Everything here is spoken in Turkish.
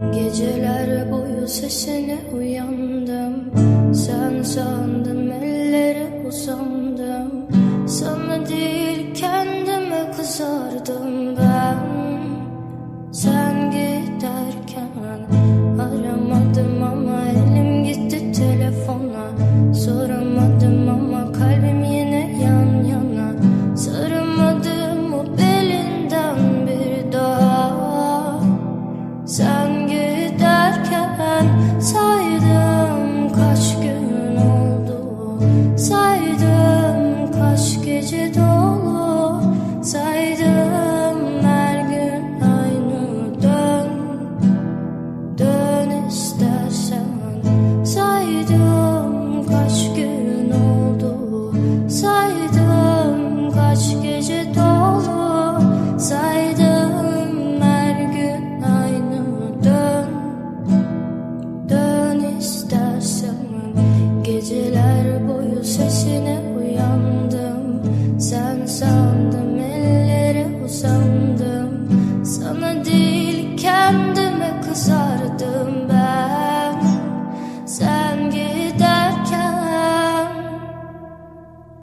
Geceler boyu sesine uyandım. Sen sandım ellere uzandım. Sana değil kendime kızardım ben. Sen giderken gece dolu Saydım her gün aynı dön Dön istersen. Saydım kaç gün oldu Saydım kaç gece dolu Saydım her gün aynı dön Dön istersen. Geceler boyu sesine uyandım